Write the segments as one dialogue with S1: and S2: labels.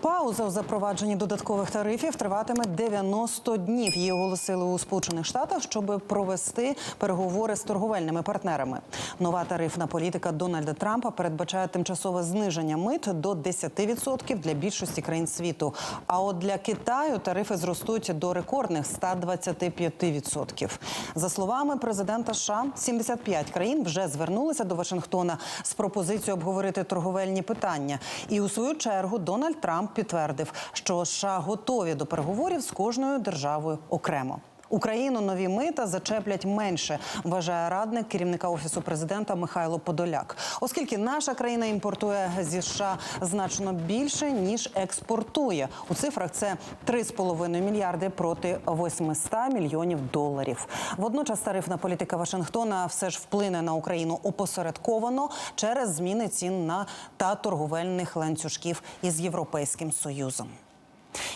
S1: Пауза у запровадженні додаткових тарифів триватиме 90 днів. Її оголосили у Сполучених Штатах, щоб провести переговори з торговельними партнерами. Нова тарифна політика Дональда Трампа передбачає тимчасове зниження мит до 10% для більшості країн світу. А от для Китаю тарифи зростуть до рекордних 125%. За словами президента США, 75 країн вже звернулися до Вашингтона з пропозицією обговорити торговельні питання. І у свою чергу Дональд Трамп підтвердив, що США готові до переговорів з кожною державою окремо. Україну нові мита зачеплять менше, вважає радник керівника офісу президента Михайло Подоляк, оскільки наша країна імпортує зі США значно більше ніж експортує. У цифрах це 3,5 мільярди проти 800 мільйонів доларів. Водночас тарифна політика Вашингтона все ж вплине на Україну опосередковано через зміни цін на та торговельних ланцюжків із європейським союзом.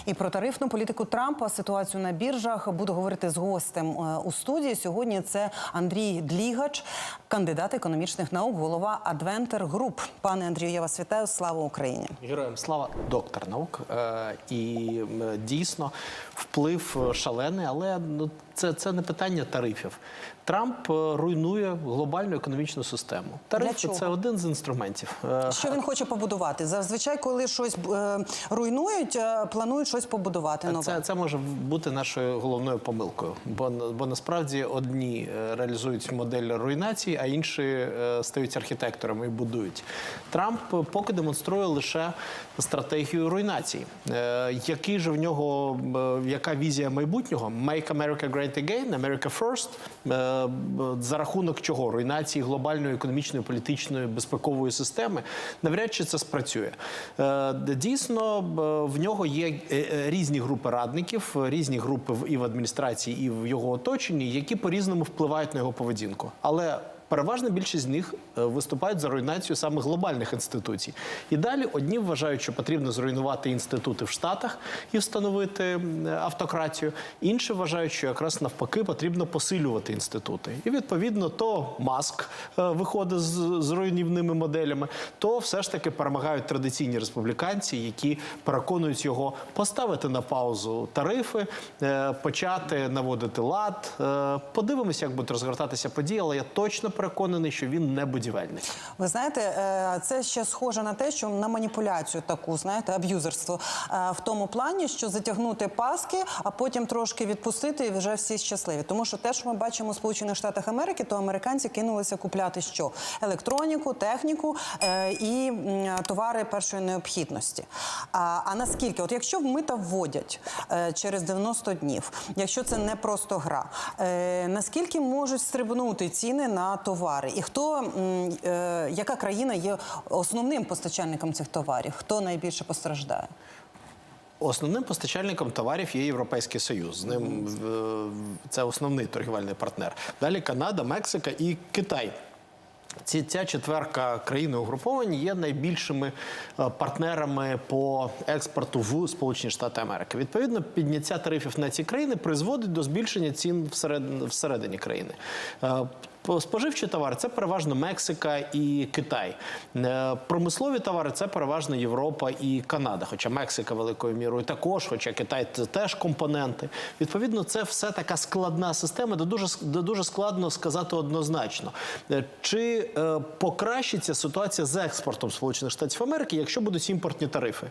S1: І про тарифну політику Трампа ситуацію на біржах буду говорити з гостем е, у студії. Сьогодні це Андрій Длігач, кандидат економічних наук, голова Адвентер Груп. Пане Андрію, я вас вітаю. Слава Україні!
S2: Героям слава доктор наук. Е, і дійсно вплив шалений, але ну, це, це не питання тарифів. Трамп е, руйнує глобальну економічну систему. Тарифи це один з інструментів. Е,
S1: Що він хоче побудувати? Зазвичай, коли щось е, руйнують, планують щось побудувати нове.
S2: Це, це може бути нашою головною помилкою, бо, бо насправді одні реалізують модель руйнації, а інші стають архітекторами і будують. Трамп поки демонструє лише стратегію руйнації. Який же в нього яка візія майбутнього? Make America Great Again, America First. Е, За рахунок чого? Руйнації глобальної економічної, політичної, безпекової системи. Навряд чи це спрацює. Е, Дійсно, в нього є е, різні групи радників, різні групи і в адміністрації, і в його оточенні, які по-різному впливають на його поведінку. Але Переважна більшість з них е, виступають за руйнацію саме глобальних інституцій. І далі одні вважають, що потрібно зруйнувати інститути в Штатах і встановити автократію. Інші вважають, що якраз навпаки потрібно посилювати інститути. І відповідно то Маск е, виходить з, з руйнівними моделями, то все ж таки перемагають традиційні республіканці, які переконують його поставити на паузу тарифи, е, почати наводити лад. Подивимося, як будуть розгортатися події, але я точно переконаний, що він не будівельник.
S1: Ви знаєте, е, це ще схоже на те, що на маніпуляцію таку, знаєте, аб'юзерство Е, в тому плані, що затягнути паски, а потім трошки відпустити, і вже всі щасливі. Тому що те, що ми бачимо у Сполучених Штатах Америки, то американці кинулися купляти що електроніку, техніку е, і товари першої необхідності. А, наскільки, от якщо в мита вводять через 90 днів, якщо це не просто гра, наскільки можуть стрибнути ціни на товари? І хто е, яка країна є основним постачальником цих товарів? Хто найбільше постраждає?
S2: Основним постачальником товарів є Європейський Союз. З ним е, це основний торгівельний партнер. Далі Канада, Мексика і Китай. Ці ця четверка країн угруповані є найбільшими е, партнерами по експорту в Сполучені Штати Америки. Відповідно, підняття тарифів на ці країни призводить до збільшення цін всередині, всередині країни. По- Споживчі товари це переважно Мексика і Китай. Е, Промислові товари це переважно Європа і Канада. Хоча Мексика великою мірою також, хоча Китай це теж компоненти. Відповідно, це все така складна система, де дуже, де дуже складно сказати однозначно. Е, Чи е, покращиться ситуація з експортом Сполучених Штатів Америки, якщо будуть імпортні тарифи?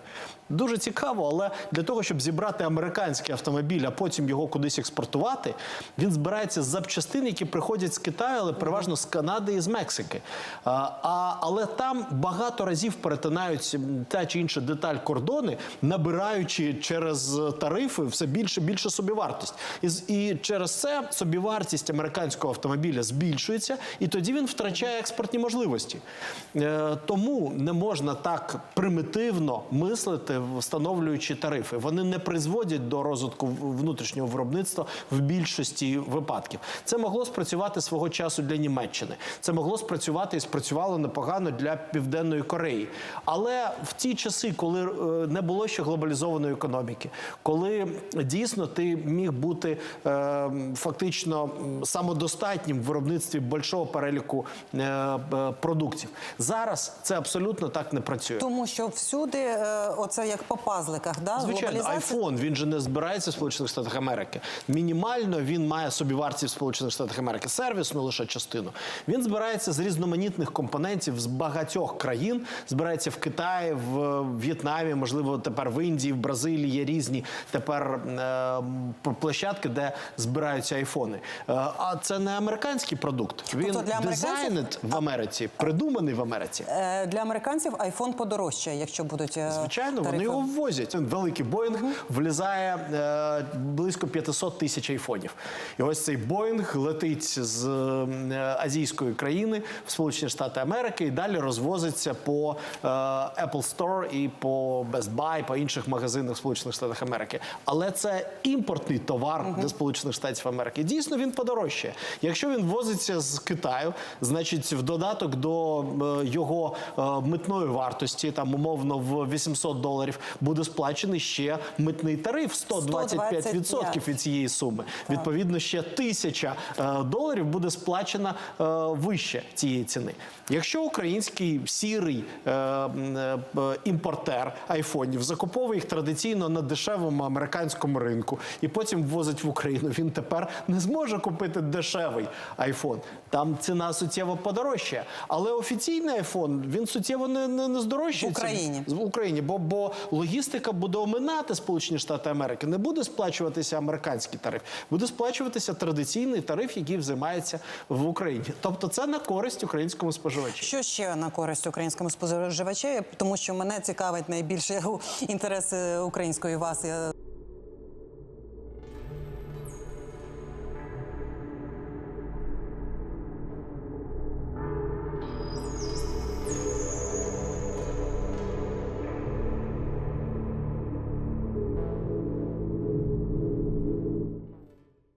S2: Дуже цікаво, але для того, щоб зібрати американський автомобіль, а потім його кудись експортувати, він збирається з запчастин, які приходять з Китаю, але переважно з Канади і з Мексики. А, але там багато разів перетинають та чи інша деталь кордони, набираючи через тарифи все більше більше собівартість. І, і через це собівартість американського автомобіля збільшується, і тоді він втрачає експортні можливості. Е, тому не можна так примітивно мислити, встановлюючи тарифи. Вони не призводять до розвитку внутрішнього виробництва в більшості випадків. Це могло спрацювати свого часу часу для Німеччини. Це могло спрацювати і спрацювало непогано для Південної Кореї. Але в ті часи, коли е, не було ще глобалізованої економіки, коли дійсно ти міг бути е, фактично самодостатнім в виробництві большого переліку е, е, продуктів, зараз це абсолютно так не працює.
S1: Тому що всюди е, оце як по пазликах, да?
S2: Звичайно,
S1: глобалізація.
S2: iPhone, він же не збирається в Сполучених Штатах Америки. Мінімально він має собівартість в Сполучених Штатах Америки, сервісну лише частину. Він збирається з різноманітних компонентів з багатьох країн. Збирається в Китаї, в В'єтнамі, можливо, тепер в Індії, в Бразилії є різні тепер е, площадки, де збираються айфони. Е, а це не американський продукт. Він
S1: Тобто для
S2: дизайнед в Америці, придуманий в Америці.
S1: Е, Для американців айфон подорожчає, якщо будуть е,
S2: Звичайно, вони його ввозять. Великий Боїнг влізає е, близько 500 тисяч айфонів. І ось цей Боїнг летить з е, азійської країни в Сполучені Штати Америки і далі розвозиться по е, Apple Store і по Best Buy, по інших магазинах в Сполучених Штатах Америки. Але це імпортний товар для Сполучених Штатів Америки. Дійсно, він подорожчає. Якщо він возиться з Китаю, значить, в додаток до е, його е, митної вартості, там умовно в 800 доларів, буде сплачений ще митний тариф 125%
S1: 125.
S2: від цієї суми. Відповідно, ще тисяча е, доларів буде сплачена е, вище цієї ціни. Якщо український сірий е, е, імпортер айфонів закуповує їх традиційно на дешевому американському ринку і потім ввозить в Україну, він тепер не зможе купити дешевий айфон. Там ціна суттєво подорожчає. Але офіційний айфон він суттєво не, не, не здорожчується
S1: В Україні.
S2: в Україні, бо, бо логістика буде оминати Сполучені Штати Америки. Не буде сплачуватися американський тариф, буде сплачуватися традиційний тариф, який взимається в Україні. Тобто це на користь українському споживачу.
S1: Що ще на користь українському споживачу? Тому що мене цікавить найбільше інтерес української вас.